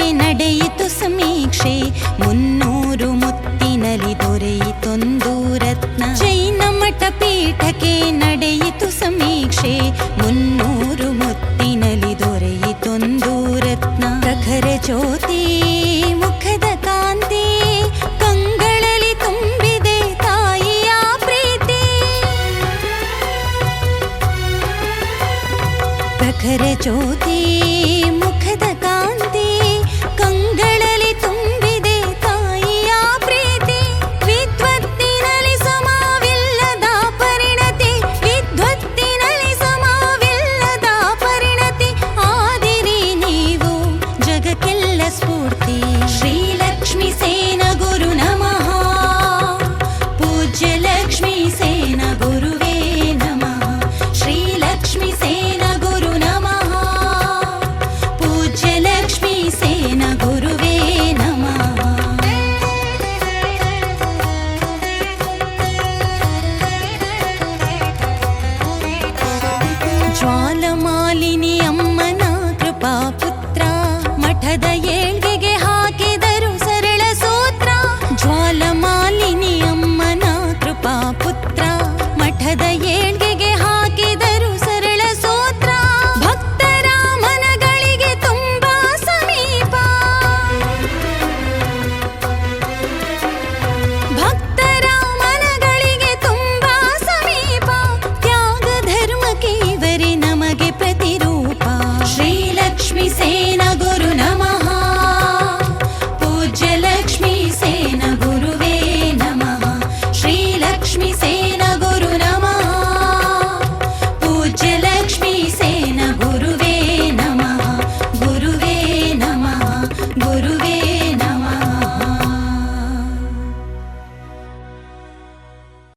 ನಡೆಯಿತು ಸಮೀಕ್ಷೆ. ಮುನ್ನೂರು ಮುತ್ತಿನಲ್ಲಿ ದೊರೆಯಿತೊಂದು ರತ್ನ ಜೈನ ಮಠ ಪೀಠಕ್ಕೆ ನಡೆಯಿತು ಸಮೀಕ್ಷೆ. ಮುನ್ನೂರು ಮುತ್ತಿನಲ್ಲಿ ದೊರೆಯಿತೊಂದು ರತ್ನ ಪ್ರಖರ ಜ್ಯೋತಿ, ಮುಖದ ಕಾಂತಿ, ಕಂಗಳಲ್ಲಿ ತುಂಬಿದೆ ತಾಯಿಯ ಪ್ರೀತಿ. ಪ್ರಖರ ಜ್ಯೋತಿ கதையே